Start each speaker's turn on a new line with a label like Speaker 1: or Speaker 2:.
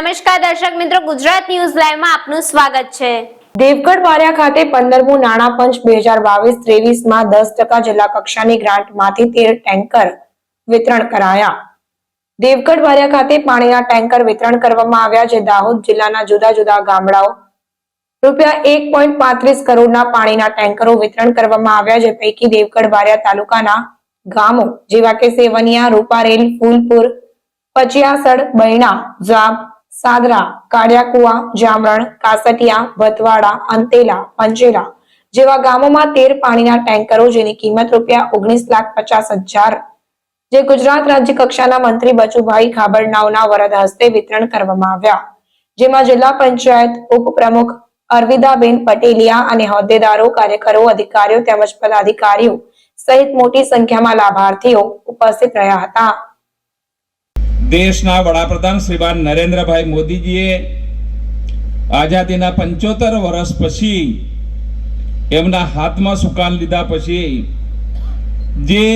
Speaker 1: દર્શક મિત્રો, ગુજરાત ન્યૂઝ લાઈવમાં આપનું સ્વાગત છે.
Speaker 2: દેવગઢ બારિયા ખાતે પંદરમું નાણાં પંચ બે હજાર બાવીસ ત્રેવીસમાં દસ ટકા જિલ્લા કક્ષાની ગ્રાન્ટમાંથી તેર ટેન્કર વિતરણ કરાયા. દેવગઢ બારિયા ખાતે પાણીના ટેન્કર વિતરણ કરવામાં આવ્યા, જે દાહોદ જિલ્લાના જુદા જુદા ગામડાઓ રૂપિયા એક પોઈન્ટ પાંત્રીસ કરોડના પાણીના ટેન્કરો વિતરણ કરવામાં આવ્યા, જે પૈકી દેવગઢ બારિયા તાલુકાના ગામો જેવા કે સેવનિયા, રૂપારેલ, ફૂલપુર પચિયાસડ બૈણા, જામ સાદરા કાળિયાકુવા, જામરણ, કાસટિયા, ભતવાડા, અંતેલા પંચેરા જેવા ગામોમાં તેર પાણીના ટેન્કરો જેની કિંમત રૂપિયા ઓગણીસ લાખ પચાસ હજાર જે ગુજરાત રાજ્ય કક્ષાના મંત્રી બચુભાઈ ખાબડનાવના વરદ હસ્તે વિતરણ કરવામાં આવ્યા. જેમાં જિલ્લા પંચાયત ઉપપ્રમુખ અરવિદાબેન પટેલિયા અને હોદ્દેદારો, કાર્યકરો, અધિકારીઓ તેમજ પદાધિકારીઓ સહિત મોટી સંખ્યામાં લાભાર્થીઓ ઉપસ્થિત રહ્યા હતા.
Speaker 3: દેશના વડાપ્રધાન શ્રીમાન નરેન્દ્રભાઈ મોદીજીએ આઝાદીના પંચોતેર વર્ષ પછી એમના હાથમાં સુકાન લીધા પછી જે